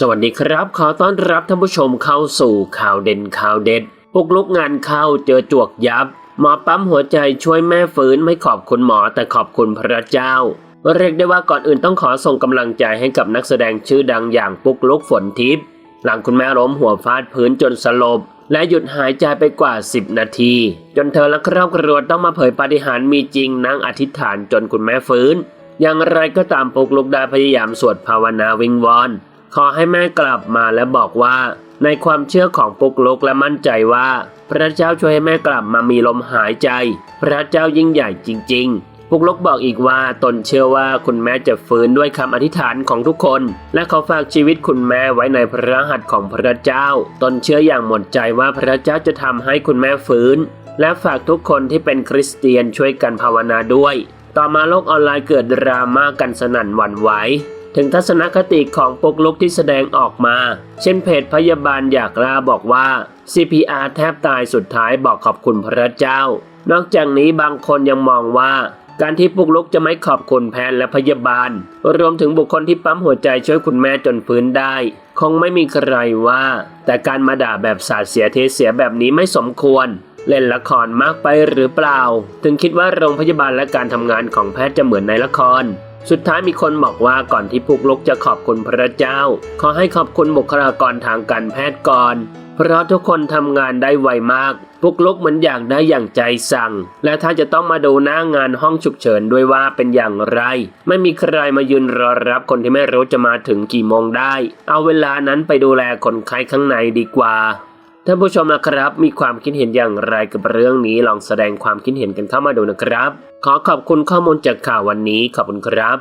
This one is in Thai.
สวัสดีครับ ขอต้อนรับท่านผู้ชมเข้าสู่ข่าวเด่นข่าวเด็ดปุกลุกงานเข้าเจอจวกยับ หมอปั๊มหัวใจช่วยแม่ฟื้นไม่ขอบคุณหมอแต่ขอบคุณพระเจ้า เรียกได้ว่าก่อนอื่นต้องขอส่งกำลังใจให้กับนักแสดงชื่อดังอย่างปุกลุกฝนทิพย์หลังคุณแม่ล้มหัวฟาดพื้นจนสลบ และหยุดหายใจไปกว่า 10 นาที จนเธอและครอบครัวต้องมาเผยปาฏิหาริย์มีจริงนั่งอธิษฐานจนคุณแม่ฟื้น อย่างไรก็ตามปุกลุกได้พยายามสวดภาวนาวิงวอน ขอให้แม่กลับมาและบอกว่า ในความเชื่อของปุกลุกและมั่นใจว่า พระเจ้าช่วยให้แม่กลับมามีลมหายใจ พระเจ้ายิ่งใหญ่จริง ๆปุกลุกบอกอีกว่าตนเชื่อว่าคุณแม่จะฟื้นด้วยคำอธิษฐานของทุกคน และเขาฝากชีวิตคุณแม่ไว้ในพระหัตถ์ของพระเจ้า ตนเชื่ออย่างหมดใจว่าพระเจ้าจะทำให้คุณแม่ฟื้น และฝากทุกคนที่เป็นคริสเตียนช่วยกันภาวนาด้วย ต่อมาโลกออนไลน์เกิดดราม่ากันสนั่นหวั่นไหว ถึงทัศนคติของปุกลุกที่แสดงออกมา เช่นเพจพยาบาลอยากลาบอกว่า CPR แทบตายสุดท้ายบอกขอบคุณพระเจ้า นอกจากนี้บางคนยังมองว่า การที่ปุกลุกจะไม่ขอบคุณแพทย์และพยาบาล รวมถึงบุคคลที่ปั๊มหัวใจช่วยคุณแม่จนฟื้นได้ คงไม่มีใครว่า แต่การมาด่าแบบสาดเสียเทเสียแบบนี้ไม่สมควรเล่นละครมากไปหรือเปล่า ถึงคิดว่าโรงพยาบาลและการทำงานของแพทย์จะเหมือนในละคร สุดท้ายมีคนบอกว่าก่อนที่ปุกลกจะขอบคุณพระเจ้า ขอให้ขอบคุณบุคลากรทางการแพทย์ก่อน เพราะทุกคนทำงานได้ไวมากปุกลุกเหมือนอยากได้อย่างใจสั่ง และถ้าจะต้องมาดูหน้างานห้องฉุกเฉินด้วยว่าเป็นอย่างไร ไม่มีใครมายืนรอรับคนที่ไม่รู้จะมาถึงกี่โมงได้ เอาเวลานั้นไปดูแลคนไข้ข้างในดีกว่า ท่านผู้ชมนะครับ มีความคิดเห็นอย่างไรกับเรื่องนี้ลองแสดงความคิดเห็นกันเข้ามาดูนะครับ ขอขอบคุณข้อมูลจากข่าววันนี้ขอบคุณครับ